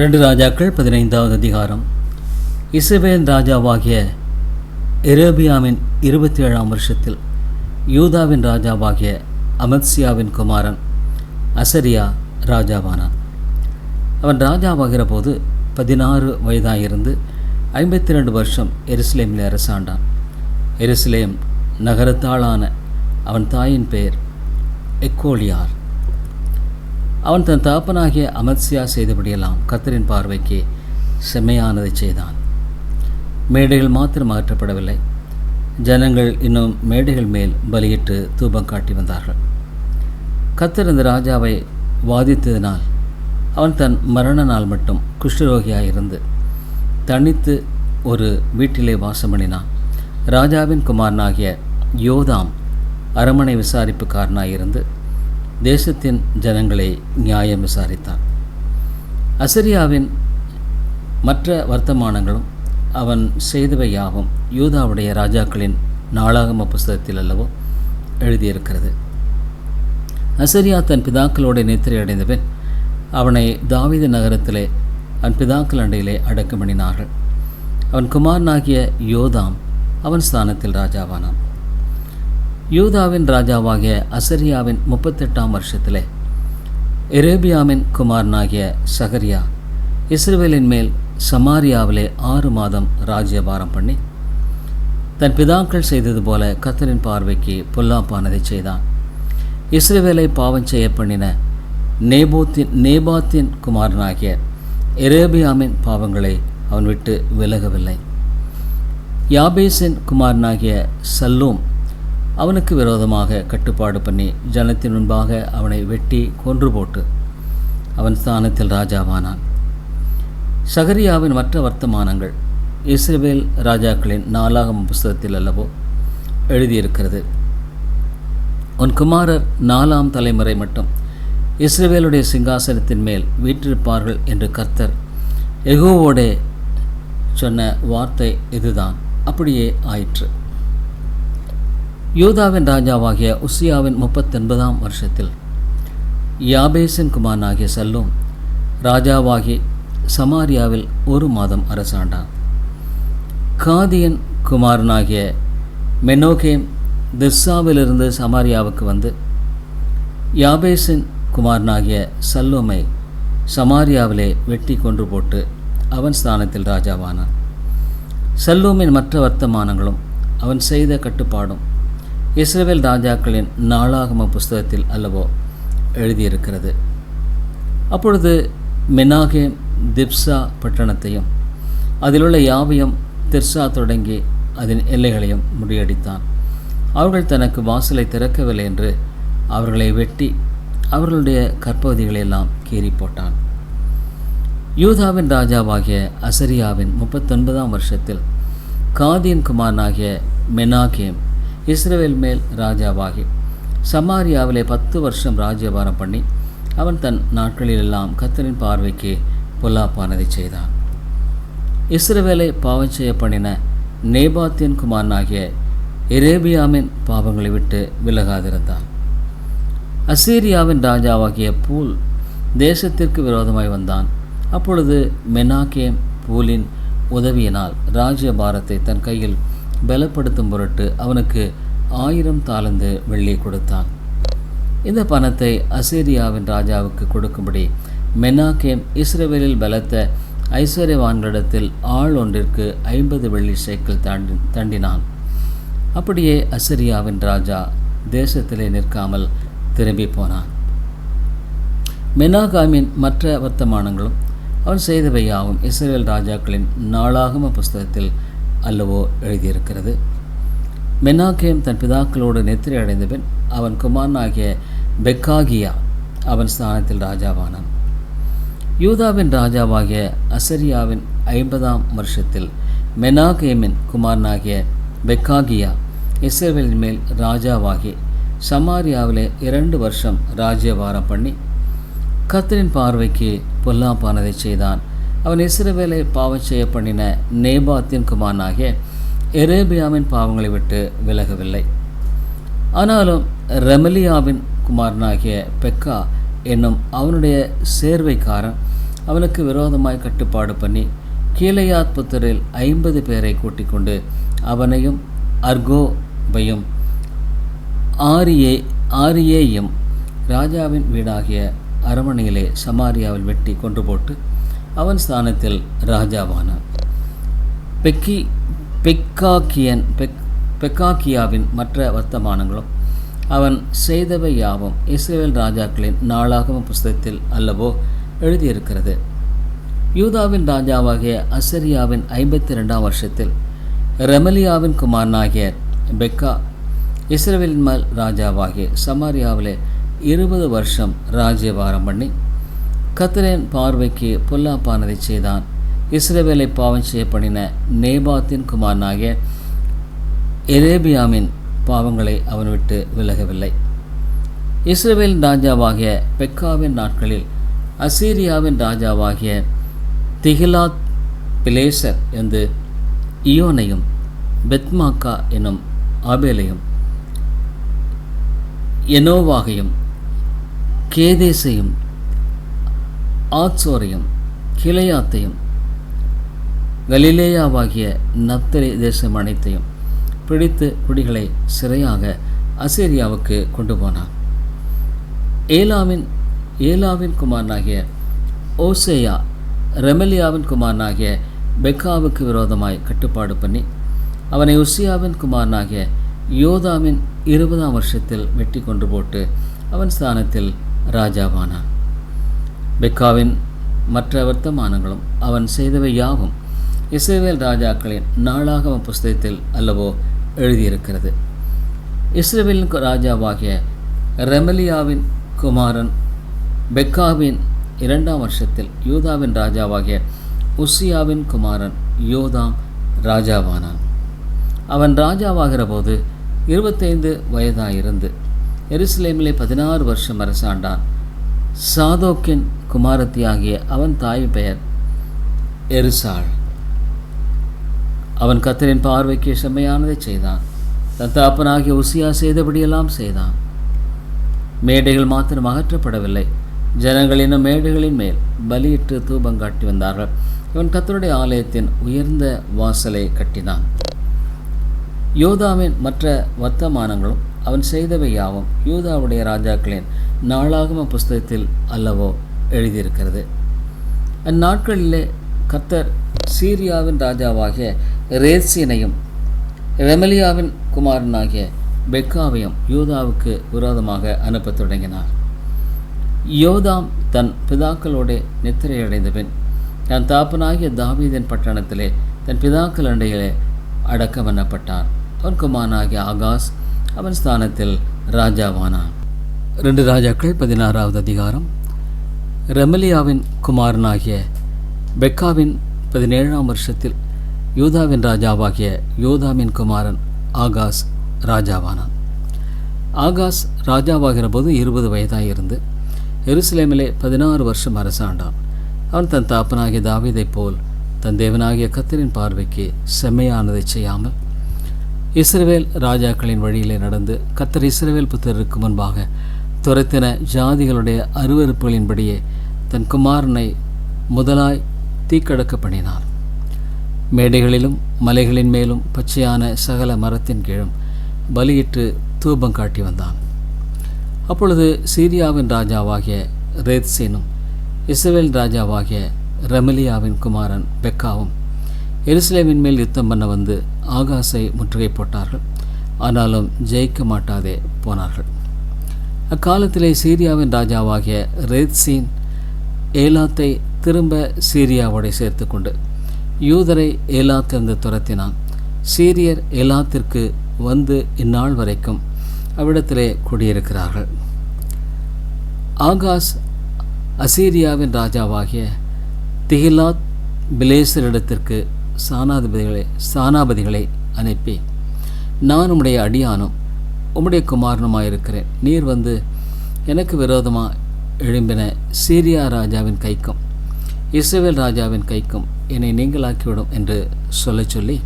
ரெண்டு ராஜாக்கள் பதினைந்தாவது அதிகாரம். இசபேல் ராஜாவாகிய எரேபியாவின் இருபத்தி ஏழாம் வருஷத்தில் யூதாவின் ராஜாவாகிய அமத்சியாவின் குமாரன் அசரியா ராஜாவானான். அவன் ராஜாவாகிற போது பதினாறு வயதாயிருந்து ஐம்பத்தி ரெண்டு வருஷம் எருசலேமில் அரசாண்டான். எருசலேம் நகரத்தாளான அவன் தாயின் பெயர் எக்கோலியார். அவன் தன் தாப்பனாகிய அமத்சியா செய்தபடியெல்லாம் கத்தரின் பார்வைக்கு செம்மையானதை செய்தான். மேடைகள் மாத்திரம் அகற்றப்படவில்லை. ஜனங்கள் இன்னும் மேடைகள் மேல் பலியிட்டு தூபம் காட்டி வந்தார்கள். கத்தர் இந்த ராஜாவை வாதித்ததினால் அவன் தன் மரண நாள் மட்டும் குஷ்டரோகியாயிருந்து தனித்து ஒரு வீட்டிலே வாசம் பண்ணினான் ராஜாவின் குமாரனாகிய யோதாம் அரமனை விசாரிப்புக்காரனாயிருந்து தேசத்தின் ஜனங்களை நியாயம் விசாரித்தான். அசரியாவின் மற்ற வர்த்தமானங்களும் அவன் செய்தவையாகவும் யூதாவுடைய ராஜாக்களின் நாளாகம புஸ்தகத்தில் அல்லவோ எழுதியிருக்கிறது. அசரியா தன் பிதாக்களோட நித்திரை அடைந்தபின் அவனை தாவீது நகரத்திலே அவன் பிதாக்கள் அண்டையிலே அடக்கமணினார்கள். அவன் குமாரனாகிய யோதாம் அவன் ஸ்தானத்தில் ராஜாவானான். யூதாவின் ராஜாவாகிய அசரியாவின் முப்பத்தெட்டாம் வருஷத்திலே எரேபியாவின் குமாரனாகிய சகரியா இஸ்ரேலின் மேல் சமாரியாவிலே ஆறு மாதம் ராஜ்யபாரம் பண்ணி தன் பிதாக்கள் செய்தது போல கத்தரின் பார்வைக்கு பொல்லாப்பானதை செய்தான். இஸ்ரேவேலை பாவம் செய்ய பண்ணின நேபோத்தின் நேபாத்தின் குமாரனாகிய எரேபியாமின் பாவங்களை அவன் விட்டு விலகவில்லை. யாபேசின் குமாரனாகிய சல்லூம் அவனுக்கு விரோதமாக கட்டுப்பாடு பண்ணி ஜனத்தின் முன்பாக அவனை வெட்டி கொன்று போட்டு அவன் ஸ்தானத்தில் ராஜாவானான். சகரியாவின் மற்ற வர்த்தமானங்கள் இஸ்ரேல் ராஜாக்களின் நாலாகம் புஸ்தகத்தில் அல்லவோ எழுதியிருக்கிறது. உன் குமாரர் நாலாம் தலைமுறை மட்டும் இஸ்ரேலுடைய சிங்காசனத்தின் மேல் வீற்றிருப்பார்கள் என்று கர்த்தர் எகோவோடே சொன்ன வார்த்தை இதுதான். அப்படியே ஆயிற்று. யூதாவின் ராஜாவாகிய உசியாவின் முப்பத்தொன்பதாம் வருஷத்தில் யாபேசின் குமாரனாகிய சல்லும் ராஜாவாகி சமாரியாவில் ஒரு மாதம் அரசாண்டான். காதியன் குமாரனாகிய மெனோகேம் திர்சாவிலிருந்து சமாரியாவுக்கு வந்து யாபேசின் குமாரனாகிய சல்லோமை சமாரியாவிலே வெட்டி கொன்று போட்டு அவன் ஸ்தானத்தில் ராஜாவானான். சல்லூமின் மற்ற வர்த்தமானங்களும் அவன் செய்த கட்டுப்பாடும் இஸ்ரேல் ராஜாக்களின் நாளாகம புஸ்தகத்தில் அல்லவோ எழுதியிருக்கிறது. அப்பொழுது மெனாகேம் திப்சா பட்டணத்தையும் அதிலுள்ள யாவையும் திர்சா தொடங்கி அதன் எல்லைகளையும் முறியடித்தான். அவர்கள் தனக்கு வாசலை திறக்கவில்லை என்று அவர்களை வெட்டி அவர்களுடைய கற்பகுதிகளையெல்லாம் கீறி போட்டான் யூதாவின் ராஜாவாகிய அசரியாவின் முப்பத்தொன்பதாம் வருஷத்தில் காதியின் குமாரனாகிய மெனாகேம் இஸ்ரேல் மேல் ராஜாவாகி. சமாரியாவிலே பத்து வருஷம் ராஜ்யபாரம் பண்ணி அவன் தன் நாட்களிலெல்லாம் கத்தரின் பார்வைக்கு பொல்லாப்பானதை செய்தான். இஸ்ரவேலை பாவம் செய்ய பண்ணின நேபாத்தியன் குமாரனாகிய எரேபியாமின் பாவங்களை விட்டு விலகாதிருந்தான். அசீரியாவின் ராஜாவாகிய பூல் தேசத்திற்கு விரோதமாய் வந்தான். அப்பொழுது மெனாகேம் பூலின் உதவியினால் ராஜ்யபாரத்தை தன் கையில் பலப்படுத்தும் பொருட்டு அவனுக்கு ஆயிரம் தாளந்து வெள்ளி கொடுத்தான். இந்த பணத்தை அசீரியாவின் ராஜாவுக்கு கொடுக்கும்படி மெனாகேம் இஸ்ரேவேலில் பலத்த ஐஸ்வர்யவான்களிடத்தில் ஆள் ஒன்றிற்கு ஐம்பது வெள்ளி சைக்கிள் தாண்டி தண்டினான். அப்படியே அசிரியாவின் ராஜா தேசத்திலே நிற்காமல் திரும்பி போனான். மெனாகாமின் மற்ற வர்த்தமானங்களும் அவன் செய்தவையாவும் இஸ்ரேல் ராஜாக்களின் நாளாகம புஸ்தகத்தில் அல்லவோ எழுதியிருக்கிறது. மெனாகேம் தன் பிதாக்களோடு நெத்திரை அடைந்தபின் அவன் குமாரனாகிய பெக்காகியா அவன் ஸ்தானத்தில் ராஜாவானான். யூதாவின் ராஜாவாகிய அசரியாவின் ஐம்பதாம் வருஷத்தில் மெனாகேமின் குமாரனாகிய பெக்காகியா இஸ்ரேலின் மேல் ராஜாவாகி சமாரியாவிலே இரண்டு வருஷம் ராஜ்யவாரம் பண்ணி கத்தரின் பார்வைக்கு பொல்லாப்பானதை செய்தான். அவன் இஸ்ரவேலை பாவம் செய்ய பண்ணின நேபாத்தின் குமாரனாகிய எரேபியாவின் பாவங்களை விட்டு விலகவில்லை. ஆனாலும் ரெமலியாவின் குமாரனாகிய பெக்கா என்னும் அவனுடைய சேர்வைக்காரன் அவனுக்கு விரோதமாய் கட்டுப்பாடு பண்ணி கீழையாத் புத்தரில் ஐம்பது பேரை கூட்டிக் கொண்டு அவனையும் அர்கோபையும் ஆரியே ஆரியேயும் ராஜாவின் வீடாகிய அரமனையிலே சமாரியாவில் வெட்டி கொண்டு போட்டு அவன் ஸ்தானத்தில் ராஜாவானான் பெக்கி பெக்காக்கியன் பெக் பெக்காக்கியாவின் மற்ற வர்த்தமானங்களும் அவன் செய்தவை யாவும் இஸ்ரேல் ராஜாக்களின் நாளாகம புஸ்தகத்தில் அல்லவோ எழுதியிருக்கிறது யூதாவின் ராஜாவாகிய அசரியாவின் ஐம்பத்தி ரெண்டாம் வருஷத்தில் ரெமலியாவின் குமாரனாகிய பெக்கா இஸ்ரேலின் மேல் ராஜாவாகிய சமாரியாவிலே இருபது வருஷம் ராஜ்யபாரம் பண்ணி கத்திரேன் பார்வைக்கு பொல்லாப்பானதை செய்தான். இஸ்ரேவேலை பாவம் செய்யப்படின நேபாத்தின் குமாரனாகிய எரேபியாமின் பாவங்களை அவன் விட்டு விலகவில்லை. இஸ்ரேவேலின் ராஜாவாகிய பெக்காவின் நாட்களில் அசீரியாவின் ராஜாவாகிய திகிலாத் பிலேசர் என்று இயோனையும் பெத்மாக்கா என்னும் ஆபேலையும் எனோவாகையும் கேதேசையும் ஆக்சோரையும் கிளையாத்தையும் கலிலேயாவாகிய நப்தலி தேசம் அனைத்தையும் பிடித்து குடிகளை சிறையாக அசேரியாவுக்கு கொண்டு போனான். ஏலாவின் ஏலாவின் குமாரனாகிய ஓசேயா ரெமலியாவின் குமாரனாகிய பெக்காவுக்கு விரோதமாய் கட்டுப்பாடு பண்ணி அவனை உசியாவின் குமாரனாகிய யோதாவின் இருபதாம் வருஷத்தில் வெட்டி கொண்டு போட்டு அவன் ஸ்தானத்தில் ராஜாவானான். பெக்காவின் மற்ற வர்த்தமானங்களும் அவன் செய்தவை யாவும். இஸ்ரேவேல் ராஜாக்களின் நாளாகம புஸ்தகத்தில் அல்லவோ எழுதியிருக்கிறது. இஸ்ரேவேலின் ராஜாவாகிய ரெமலியாவின் குமாரன் பெக்காவின் இரண்டாம் வருஷத்தில் யூதாவின் ராஜாவாகிய உசியாவின் குமாரன் யோதாம் ராஜாவானான். அவன் ராஜாவாகிற போது இருபத்தைந்து வயதாயிருந்து எருசலேமிலே பதினாறு வருஷம் அரசாண்டான். சாதோக்கின் குமாரத்தி ஆகிய அவன் தாய் பெயர் எருசாள். அவன் கத்தரின் பார்வைக்கு செம்மையானதை செய்தான். தன் தாப்பனாகிய உசியா செய்தபடியெல்லாம் செய்தான். மேடைகள் மாத்திரம் அகற்றப்படவில்லை. ஜனங்கள் மேடுகளின் மேடைகளின் மேல் பலியிட்டு தூபம் காட்டி வந்தார்கள். இவன் கத்தருடைய ஆலயத்தின் உயர்ந்த வாசலை கட்டினான். யோதாவின் மற்ற வர்த்தமானங்களும் அவன் செய்தவை யாவும் யூதாவுடைய ராஜாக்களின் நாளாகம புஸ்தகத்தில் அல்லவோ எழுதியிருக்கிறது. அந்நாட்களிலே கத்தர் சீரியாவின் ராஜாவாகிய ரேசினையும் ரெமலியாவின் குமாரனாகிய பெக்காவையும் யூதாவுக்கு விரோதமாக அனுப்பத் தொடங்கினார். யோதாம் தன் பிதாக்களோட நித்திரையடைந்த பின் தன் தாப்பனாகிய தாவீதின் பட்டணத்திலே தன் பிதாக்கள் அண்டையிலே அடக்கம் பண்ணப்பட்டான் அவன் குமாரனாகிய ஆகாஷ் அவன் ஸ்தானத்தில் ராஜாவானான் ரெண்டு ராஜாக்கள் பதினாறாவது அதிகாரம். ரெமலியாவின் குமாரனாகிய பெக்காவின் பதினேழாம் வருஷத்தில் யூதாவின் ராஜாவாகிய யோதாவின் குமாரன் ஆகாஸ் ராஜாவானான். ஆகாஸ் ராஜாவாகிற போது இருபது வயதாயிருந்து எருசலேமிலே பதினாறு வருஷம் அரசாண்டான். அவன் தன் தாப்பனாகிய தாவீதைப் போல் தன் தேவனாகிய கத்தரின் பார்வைக்கு செம்மையானதை செய்யாமல் இஸ்ரவேல் ராஜாக்களின் வழியிலே நடந்து கத்தர் இஸ்ரவேல் புத்தருக்கு முன்பாக துரத்தின ஜாதிகளுடைய அருவறுப்புகளின்படியே தன் குமாரனை முதலாய் தீக்கடக்க பண்ணினார். மேடைகளிலும் மலைகளின் மேலும் பச்சையான சகல மரத்தின் கீழும் பலியிட்டு தூபம் காட்டி வந்தான். அப்பொழுது சீரியாவின் ராஜாவாகிய ரேத்சேனும் இஸ்ரேல் ராஜாவாகிய ரமிலியாவின் குமாரன் பெக்காவும் எருசலேமின் மேல் யுத்தம் பண்ண வந்து ஆகாசை முற்றுகை போட்டார்கள். ஆனாலும் ஜெயிக்க மாட்டாதே போனார்கள். அக்காலத்திலே சீரியாவின் ராஜாவாகிய ரேத்சீன் ஏலாத்தை திரும்ப சீரியாவோடை சேர்த்து கொண்டு யூதரை ஏலாத்திலிருந்து துரத்தினான். சீரியர் ஏலாத்திற்கு வந்து இந்நாள் வரைக்கும் அவ்விடத்திலே குடியிருக்கிறார்கள். ஆகாஸ் அசீரியாவின் ராஜாவாகிய திகிலாத் பிலேசரிடத்திற்கு சானாதிபதிகளை சானாபதிகளை அனுப்பி நான் உம்முடைய அடியானும் உம்முடைய குமாரனுமாயிருக்கிறேன். நீர் வந்து எனக்கு விரோதமாக எழும்பின சீரியா ராஜாவின் கைக்கும் இஸ்ரேல் ராஜாவின் கைக்கும் என்னை நீங்களாக்கிவிடும் என்று சொல்லச் சொல்லி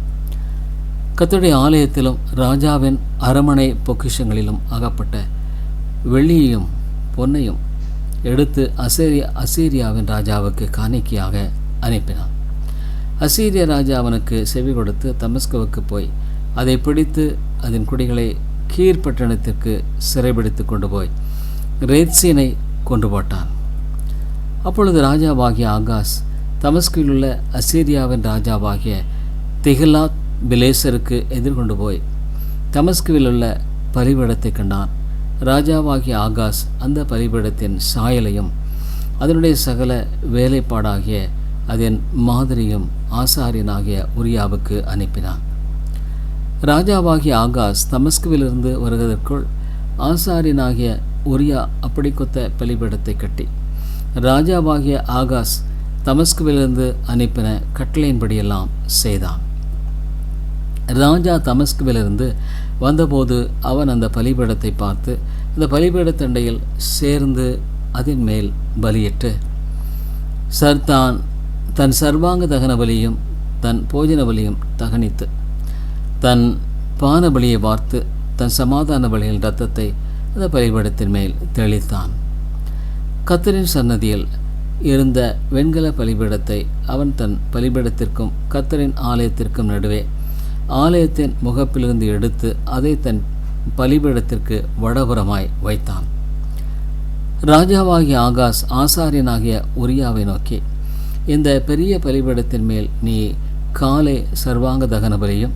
கத்துடைய ஆலயத்திலும் ராஜாவின் அரமனை பொக்கிஷங்களிலும் அகப்பட்ட வெள்ளியையும் பொன்னையும் எடுத்து அசேரியா அசீரியாவின் ராஜாவுக்கு காணிக்கையாக அனுப்பினான். அசீரிய ராஜா அவனுக்கு செவி கொடுத்து தமஸ்குவுக்கு போய் அதை பிடித்து அதன் குடிகளை கீர் பட்டணத்திற்கு சிறைபிடித்து கொண்டு போய் ரேத்சீனை கொண்டு போட்டான். அப்பொழுது ராஜாவாகிய ஆகாஸ் தமஸ்கில் உள்ள அசீரியாவின் ராஜாவாகிய திகிலாத் பிலேசருக்கு எதிர்கொண்டு போய் தமஸ்குவில் உள்ள பலிபீடத்தை கண்டான். ராஜாவாகிய ஆகாஸ் அந்த பலிபீடத்தின் சாயலையும் அதனுடைய சகல வேலைப்பாடாகிய அதன் மாதிரியும் ஆசாரியனாகிய உரியாவுக்கு அனுப்பினான். ராஜாவாகிய ஆகாஷ் தமஸ்குவிலிருந்து வருவதற்குள் ஆசாரியனாகிய உரியா அப்படி கொத்த பலிபீடத்தை கட்டி ராஜாவாகிய ஆகாஷ் தமஸ்குவிலிருந்து அனுப்பின கட்டளையின்படியெல்லாம் செய்தான். ராஜா தமஸ்குவிலிருந்து வந்தபோது அவன் அந்த பலிபீடத்தை பார்த்து அந்த பலிபீடத்தண்டையில் சேர்ந்து அதன் மேல் பலியிட்டு சர்தான் தன் சர்வாங்க தகன பலியும் தன் போஜன பலியும் தகனித்து தன் பான பலியை வார்த்து தன் சமாதான பலியின் இரத்தத்தை அந்த பலிபீடத்தின் மேல் தெளித்தான். கத்தரின் சன்னதியில் இருந்த வெண்கல பலிபீடத்தை அவன் தன் பலிபீடத்திற்கும் கத்தரின் ஆலயத்திற்கும் நடுவே ஆலயத்தின் முகப்பிலிருந்து எடுத்து அதை தன் பலிபீடத்திற்கு வடபுறமாய் வைத்தான். ராஜாவாகிய ஆகாஷ் ஆசாரியனாகிய உரியாவை நோக்கி இந்த பெரிய பலிபீடத்தின் மேல் நீ காலை சர்வாங்க தகன பலியும்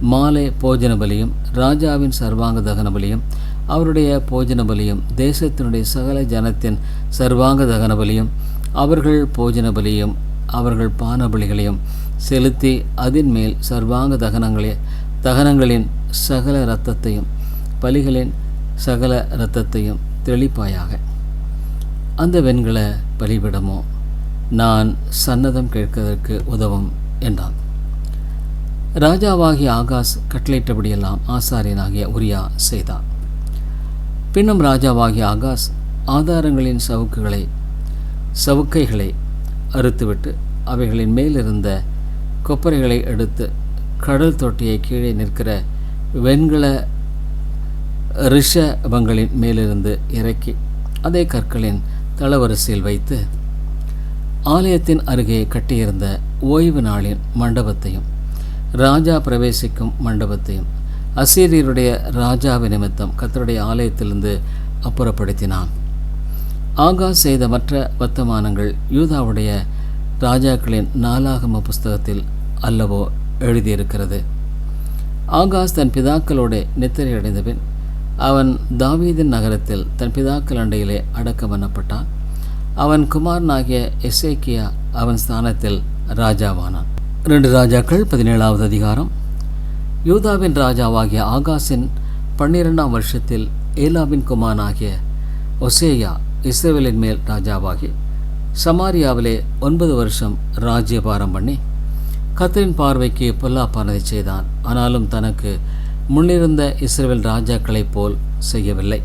மாலை போஜன பலியும் ராஜாவின் சர்வாங்க தகன பலியும் அவருடைய போஜன பலியும் தேசத்தினுடைய சகல ஜனத்தின் சர்வாங்க தகன பலியும் அவர்கள் போஜன பலியும் அவர்கள் பான பலிகளையும் செலுத்தி அதன் மேல் சர்வாங்க தகனங்களே தகனங்களின் சகல இரத்தத்தையும் பலிகளின் சகல இரத்தத்தையும் தெளிப்பாயாக. அந்த வெண்கல பலிபிடமோ நான் சன்னதம் கேட்கதற்கு உதவும் என்றான். ராஜாவாகிய ஆகாஸ் கட்டளையிட்டபடியெல்லாம் ஆசாரியனாகிய உரியா செய்தான். பின்னும் ராஜாவாகிய ஆகாஸ் ஆதாரங்களின் சவுக்குகளை சவுக்கைகளை அறுத்துவிட்டு அவைகளின் மேலிருந்த கொப்பரைகளை எடுத்து கடல் தொட்டியை கீழே நிற்கிற வெண்கல ரிஷபங்களின் மேலிருந்து இறக்கி அதே கற்களின் தளவரிசையில் வைத்து ஆலயத்தின் அருகே கட்டியிருந்த ஓய்வு நாளின் மண்டபத்தையும் ராஜா பிரவேசிக்கும் மண்டபத்தையும் அசீரியருடைய ராஜாவி நிமித்தம் கத்தருடைய ஆலயத்திலிருந்து அப்புறப்படுத்தினான். ஆகாஸ் செய்த மற்ற வர்த்தமானங்கள் யூதாவுடைய ராஜாக்களின் நாலாகம புஸ்தகத்தில் அல்லவோ எழுதியிருக்கிறது. ஆகாஸ் தன் பிதாக்களோடு நித்திரை அடைந்தபின் அவன் தாவீதின் நகரத்தில் தன் பிதாக்கள் அண்டையிலே அடக்கம் பண்ணப்பட்டான். அவன் குமாரனாகிய எசேக்கியா அவன் ஸ்தானத்தில் ராஜாவானான். ரெண்டு ராஜாக்கள் பதினேழாவது அதிகாரம். யூதாவின் ராஜாவாகிய ஆகாஸின் பன்னிரெண்டாம் வருஷத்தில் ஏலாவின் குமாரனாகிய ஒசேயா இஸ்ரேவேலின் மேல் ராஜாவாகி சமாரியாவிலே ஒன்பது வருஷம் ராஜ்யபாரம் பண்ணி கத்தரின் பார்வைக்கு பொல்லாப்பானதை செய்தான். ஆனாலும் தனக்கு முன்னிருந்த இஸ்ரேல் ராஜாக்களைப் போல் செய்யவில்லை.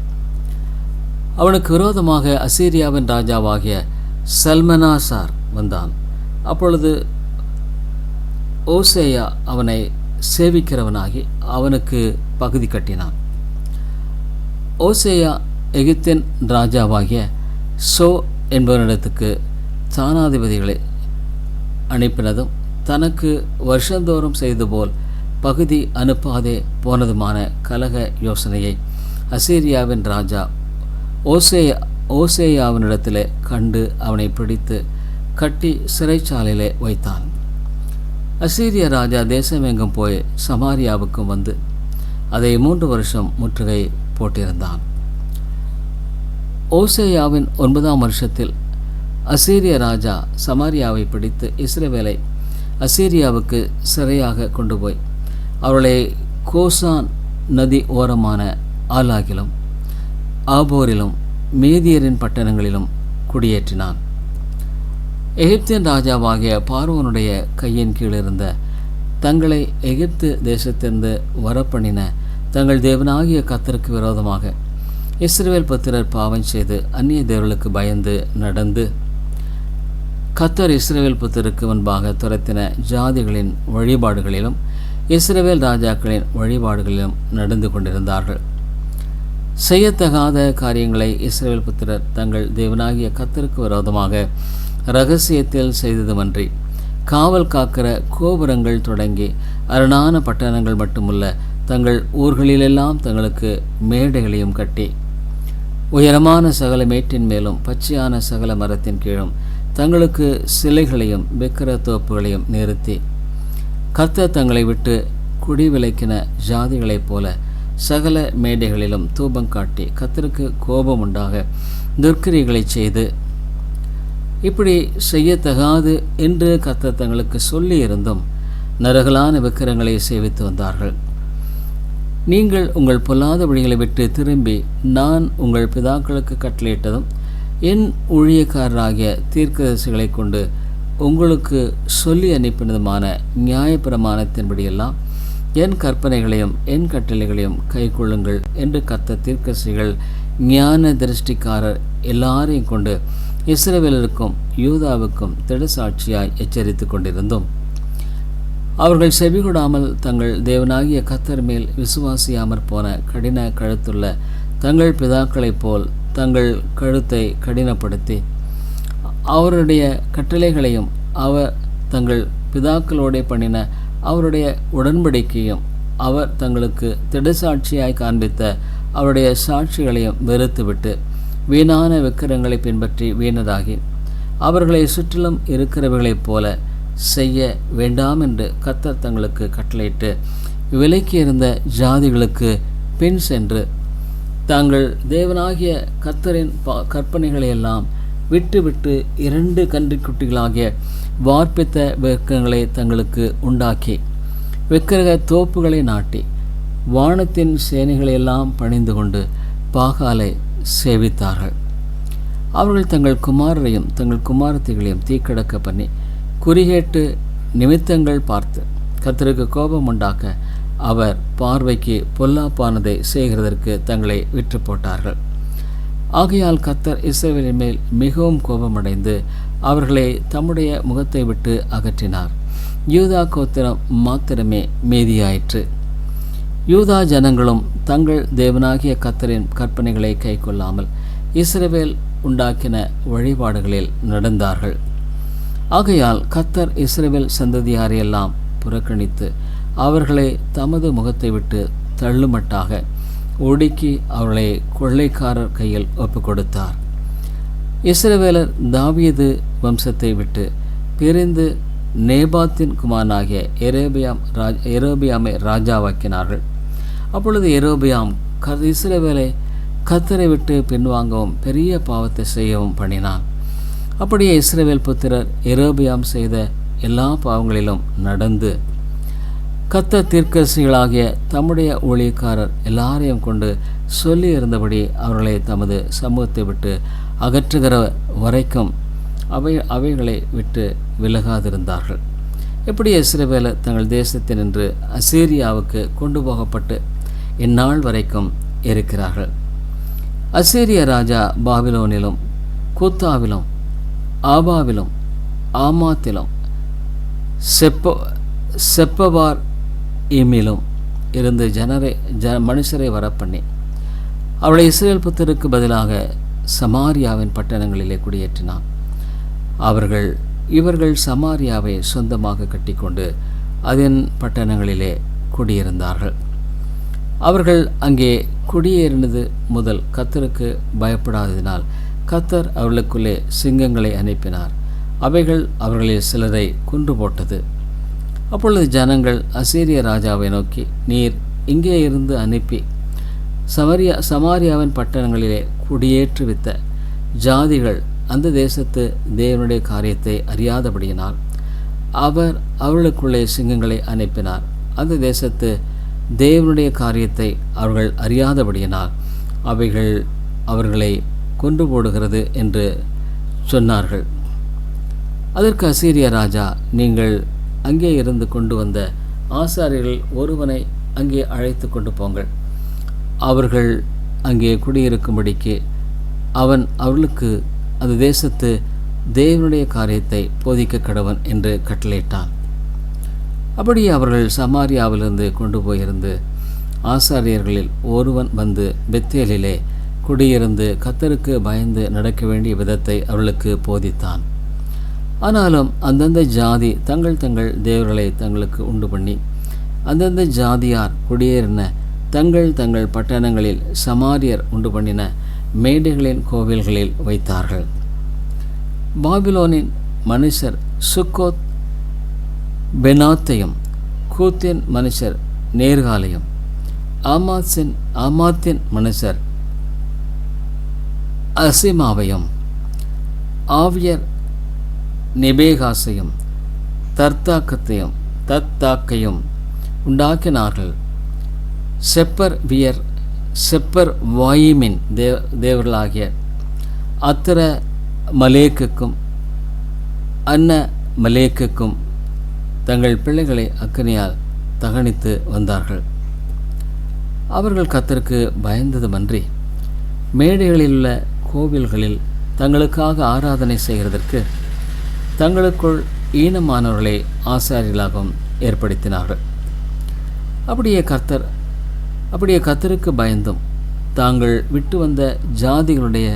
அவனுக்கு விரோதமாக அசீரியாவின் ராஜாவாகிய சல்மனாசார் வந்தான். அப்பொழுது ஓசேயா அவனை சேவிக்கிறவனாகி அவனுக்கு பகுதி கட்டினான். ஓசேயா எகிப்தின் ராஜாவாகிய சோ என்பவனிடத்துக்கு சாணாதிபதிகளை அனுப்பினதும் தனக்கு வருஷந்தோறும் செய்து போல் பகுதி அனுப்பாதே போனதுமான கலக யோசனையை அசீரியாவின் ராஜா ஓசேயா அவனிடத்தில் கண்டு அவனை பிடித்து கட்டி சிறைச்சாலையிலே வைத்தான். அசீரிய ராஜா தேசமெங்கும் போய் சமாரியாவுக்கும் வந்து அதை மூன்று வருஷம் முற்றுகை போட்டிருந்தான். ஓசேயாவின் ஒன்பதாம் வருஷத்தில் அசீரிய ராஜா சமாரியாவை பிடித்து இஸ்ரேவேலை அசீரியாவுக்கு சிறையாக கொண்டு போய் அவர்களை கோசான் நதி ஓரமான ஆலாகிலும் ஆபோரிலும் மேதியரின் பட்டணங்களிலும் குடியேற்றினான். எகிப்தின் ராஜாவாகிய பார்வோனுடைய கையின் கீழ் இருந்த தங்களை எகிப்து தேசத்திலிருந்து வரப்பண்ணின தங்கள் தேவனாகிய கத்தருக்கு விரோதமாக இஸ்ரேல் புத்திரர் பாவம் செய்து அந்நிய தேவர்களுக்கு பயந்து நடந்து கத்தர் இஸ்ரேல் புத்தருக்கு முன்பாக துரத்தின ஜாதிகளின் வழிபாடுகளிலும் இஸ்ரேல் ராஜாக்களின் வழிபாடுகளிலும் நடந்து கொண்டிருந்தார்கள். செய்யத்தகாத காரியங்களை இஸ்ரேல் புத்திரர் தங்கள் தேவனாகிய கத்தருக்கு விரோதமாக ரகசியத்தில் செய்ததுமன்றி காவல் காக்கிற கோபுரங்கள் தொடங்கி அரணான பட்டணங்கள் மட்டுமல்ல தங்கள் ஊர்களிலெல்லாம் தங்களுக்கு மேடைகளையும் கட்டி உயரமான சகல மேட்டின் மேலும் பச்சையான சகல மரத்தின் கீழும் தங்களுக்கு சிலைகளையும் விக்கிர தோப்புகளையும் நிறுத்தி கத்த தங்களை விட்டு குடி விலைக்கின ஜாதிகளைப் போல சகல மேடைகளிலும் தூபம் காட்டி கத்தருக்கு கோபம் உண்டாக துர்க்கிரிகளை செய்து இப்படி செய்யத்தகாது என்று கத்தர் தங்களுக்கு சொல்லியிருந்தும் நரகலான விக்கிரங்களை சேவித்து வந்தார்கள். நீங்கள் உங்கள் பொல்லாத வழிகளை விட்டு திரும்பி நான் உங்கள் பிதாக்களுக்கு கட்டளையிட்டதும் என் ஊழியக்காரராகிய தீர்க்கதரிசிகளை கொண்டு உங்களுக்கு சொல்லி அனுப்பினதுமான நியாயப்பிரமாணத்தின்படியெல்லாம் என் கற்பனைகளையும் என் கட்டளைகளையும் கைக்கொள்ளுங்கள் என்று கத்த தீர்க்கசிகள் ஞான திருஷ்டிக்காரர் எல்லாரையும் கொண்டு இஸ்ரேவேலருக்கும் யூதாவுக்கும் திடசாட்சியாய் எச்சரித்து கொண்டிருந்தோம். அவர்கள் செவிகொடாமல் தங்கள் தேவனாகிய கத்தர் மேல் விசுவாசியாமற் போன கடின கழுத்துள்ள தங்கள் பிதாக்களைப் போல் தங்கள் கழுத்தை கடினப்படுத்தி அவருடைய கட்டளைகளையும் அவர் தங்கள் பிதாக்களோடே பண்ணின அவருடைய உடன்படிக்கையும் அவர் தங்களுக்கு திடசாட்சியாய் காண்பித்த அவருடைய சாட்சிகளையும் வெறுத்துவிட்டு வீணான விக்கிரங்களை பின்பற்றி வீணராகி அவர்களை சுற்றிலும் இருக்கிறவர்களைப் போல செய்ய வேண்டாம் என்று கத்தர் தங்களுக்கு கட்டளையிட்டு விலைக்கு இருந்த ஜாதிகளுக்கு பின் சென்று தாங்கள் தேவனாகிய கத்தரின் பா கற்பனைகளையெல்லாம் விட்டு விட்டு இரண்டு கன்றிக்குட்டிகளாகிய வார்ப்பித்த வெக்கங்களை தங்களுக்கு உண்டாக்கி விக்கிரக தோப்புகளை நாட்டி வானத்தின் சேனைகளையெல்லாம் பணிந்து கொண்டு பாகாலை சேவித்தார்கள். அவர்கள் தங்கள் குமாரரையும் தங்கள் குமாரத்திகளையும் தீக்கடக்க பண்ணி குறிகேட்டு நிமித்தங்கள் பார்த்து கத்தருக்கு கோபம் உண்டாக்க அவர் பார்வைக்கு பொல்லாப்பானதை செய்கிறதற்கு தங்களை விற்று போட்டார்கள் ஆகையால் கத்தர் இஸ்ரவேலின் மேல் மிகவும் கோபமடைந்து அவர்களை தம்முடைய முகத்தை விட்டு அகற்றினார். யூதா கோத்திரம் மாத்திரமே மீதியாயிற்று. யூதா ஜனங்களும் தங்கள் தேவனாகிய கத்தரின் கற்பனைகளை கைக்கொள்ளாமல் இஸ்ரவேல் உண்டாக்கின வழிபாடுகளில் நடந்தார்கள். ஆகையால் கத்தர் இஸ்ரவேல் சந்ததியாரையெல்லாம் புறக்கணித்து அவர்களை தமது முகத்தை விட்டு தள்ளுமட்டாக ஒடுக்கி அவர்களை கொள்ளைக்காரர் கையில் ஒப்புக் கொடுத்தார் இஸ்ரவேலர் தாவியது வம்சத்தை விட்டு பிரிந்து நேபாத்தின் குமாரனாகிய எரேபியாம் ராஜ் எரோபியாமை ராஜாவாக்கினார்கள். அப்பொழுது எரோபியாம் க இஸ்ரவேலை கத்தரை விட்டு பின்வாங்கவும் பெரிய பாவத்தை செய்யவும் பண்ணினான். அப்படியே இஸ்ரவேல் புத்திரர் எரோபியாம் செய்த எல்லா பாவங்களிலும் நடந்து கத்த தீர்க்கசிகளாகிய தம்முடைய ஊழியக்காரர் எல்லாரையும் கொண்டு சொல்லியிருந்தபடி அவர்களை தமது சமூகத்தை விட்டு அகற்றுகிற வரைக்கும் அவை அவைகளை விட்டு விலகாதிருந்தார்கள். எப்படி இஸ்ரவேலர் தங்கள் தேசத்தில் நின்று அசீரியாவுக்கு கொண்டு போகப்பட்டு இந்நாள் வரைக்கும் இருக்கிறார்கள்? அசீரிய ராஜா பாபிலோனிலும் கூத்தாவிலும் ஆபாவிலும் ஆமாத்திலும் செப்ப செப்பவார் இமிலும் இருந்து ஜனரை ஜ மனுஷரை வரப்பண்ணி அவளை இஸ்ரேல் புத்தருக்கு பதிலாக சமாரியாவின் பட்டணங்களிலே குடியேற்றினான். அவர்கள் இவர்கள் சமாரியாவை சொந்தமாக கட்டிக்கொண்டு அதன் பட்டணங்களிலே குடியிருந்தார்கள். அவர்கள் அங்கே குடியேறினது முதல் கத்தருக்கு பயப்படாததினால் கத்தர் அவர்களுக்குள்ளே சிங்கங்களை அனுப்பினார். அவைகள் அவர்களில் சிலரை கொன்று போட்டது. அப்பொழுது ஜனங்கள் அசீரிய ராஜாவை நோக்கி நீர் இங்கே இருந்து அனுப்பி சமரியா சமாரியாவின் பட்டணங்களிலே குடியேற்றுவித்த ஜாதிகள் அந்த தேசத்து தேவனுடைய காரியத்தை அறியாதபடியினால் அவர் அவர்களுக்குள்ளே சிங்கங்களை அனுப்பினார். அந்த தேசத்து தேவனுடைய காரியத்தை அவர்கள் அறியாதபடியினால் அவைகள் அவர்களை கொண்டு போடுகிறது என்று சொன்னார்கள். அதற்கு அசீரிய ராஜா நீங்கள் அங்கே இருந்து கொண்டு வந்த ஆசாரியர்கள் ஒருவனை அங்கே அழைத்து கொண்டு போங்கள். அவர்கள் அங்கே குடியிருக்கும்படிக்கு அவன் அவர்களுக்கு அந்த தேசத்து தேவனுடைய காரியத்தை போதிக்க கடவன் என்று கட்டளையிட்டான். அப்படியே அவர்கள் சமாரியாவிலிருந்து கொண்டு போயிருந்து ஆசாரியர்களில் ஒருவன் வந்து பெத்தேலிலே குடியிருந்து கத்தருக்கு பயந்து நடக்க வேண்டிய விதத்தை அவர்களுக்கு போதித்தான். ஆனாலும் அந்தந்த ஜாதி தங்கள் தங்கள் தேவர்களை தங்களுக்கு உண்டு பண்ணி அந்தந்த ஜாதியார் குடியேறின தங்கள் தங்கள் பட்டணங்களில் சமாரியர் உண்டு பண்ணின மேடைகளின் கோவில்களில் வைத்தார்கள். பாபிலோனின் மனுஷர் சுக்கோத் பெனாத்தையும் கூத்தின் மனுஷர் நேர்காலையும் ஆமாத்தின் ஆமாத்தின் மனுஷர் அசிமாவையும் ஆவியர் நெபேகாசையும் தர்த்தாக்கத்தையும் தத்தாக்கையும் உண்டாக்கினார்கள். செப்பர் வியர் செப்பர் வாயுமின் தேவ தேவர்களாகிய அத்திர மலேக்குக்கும் அன்ன மலேக்குக்கும் தங்கள் பிள்ளைகளை அக்கனியால் தகனித்து வந்தார்கள். அவர்கள் கத்தருக்கு பயந்ததுமன்றி மேடைகளில் உள்ள கோவில்களில் தங்களுக்காக ஆராதனை செய்கிறதற்கு தங்களுக்குள் ஈனமானவர்களை ஆசாரியர்களாகவும் ஏற்படுத்தினார்கள். அப்படியே கர்த்தர் அப்படியே கத்தருக்கு பயந்தும். தாங்கள் விட்டு வந்த ஜாதிகளுடைய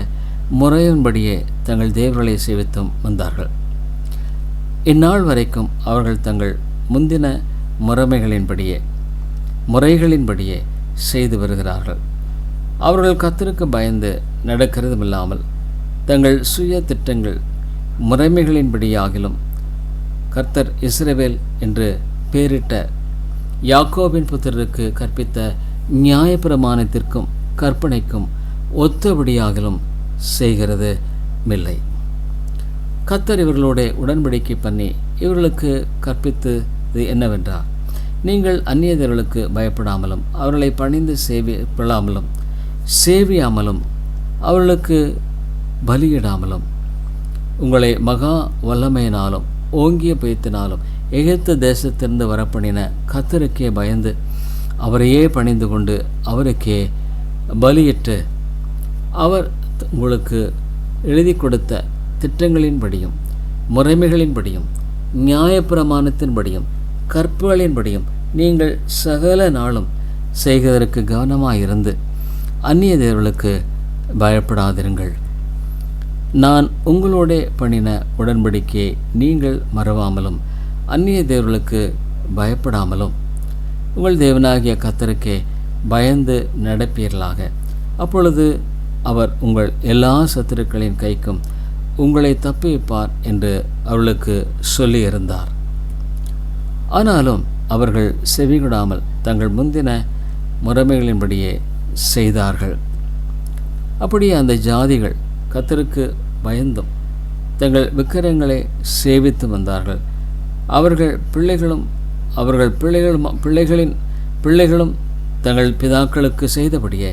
முறையின்படியே தங்கள் தேவர்களை சேவித்தும் வந்தார்கள். இந்நாள் வரைக்கும் அவர்கள் தங்கள் முந்தின முறைமைகளின்படியே முறைகளின்படியே செய்து வருகிறார்கள். அவர்கள் கத்தருக்கு பயந்து நடக்கிறதும் இல்லாமல் தங்கள் சுய திட்டங்கள் முறைமைகளின்படியாகிலும் கர்த்தர் இஸ்ரவேல் என்று பேரிட்ட யாக்கோபின் புத்திரருக்கு கற்பித்த நியாயப்பிரமாணத்திற்கும் கற்பனைக்கும் ஒத்தபடியாகலும் செய்கிறது மில்லை கத்தர் இவர்களோட உடன்படிக்கை பண்ணி இவர்களுக்கு கற்பித்தது என்னவென்றால் நீங்கள் அந்நியதர்களுக்கு பயப்படாமலும் அவர்களை பணிந்து சேவிப்படாமலும் சேவியாமலும் அவர்களுக்கு பலியிடாமலும் உங்களை மகா வல்லமையினாலும் ஓங்கிய பயத்தினாலும் எகிப்து தேசத்திலிருந்து வரப்பணின கத்தருக்கே பயந்து அவரையே பணிந்து கொண்டு அவருக்கே பலியிட்டு அவர் உங்களுக்கு எழுதி கொடுத்த திட்டங்களின்படியும் முறைமைகளின்படியும் நியாயப்பிரமாணத்தின்படியும் கற்புகளின்படியும் நீங்கள் சகல நாளும் செய்வதற்கு கவனமாயிருந்து அந்நிய தேவர்களுக்கு பயப்படாதிருங்கள். நான் உங்களோட பண்ணின உடன்படிக்கையை நீங்கள் மறவாமலும் அந்நிய தேவர்களுக்கு பயப்படாமலும் உங்கள் தேவனாகிய கத்தருக்கே பயந்து நடப்பீர்களாக. அப்பொழுது அவர் உங்கள் எல்லா சத்துருக்களின் கைக்கும் உங்களை தப்பிப்பார் என்று அவளுக்கு சொல்லியிருந்தார். ஆனாலும் அவர்கள் செவிகொடாமல் தங்கள் முந்தின முறைமைகளின்படியே செய்தார்கள். அப்படியே அந்த ஜாதிகள் கத்தருக்கு பயந்தும் தங்கள் விக்கிரங்களை சேவித்து வந்தார்கள். அவர்கள் பிள்ளைகளும் அவர்கள் பிள்ளைகளும் பிள்ளைகளின் பிள்ளைகளும் தங்கள் பிதாக்களுக்கு செய்தபடியே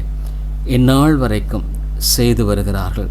இந்நாள் வரைக்கும் செய்து வருகிறார்கள்.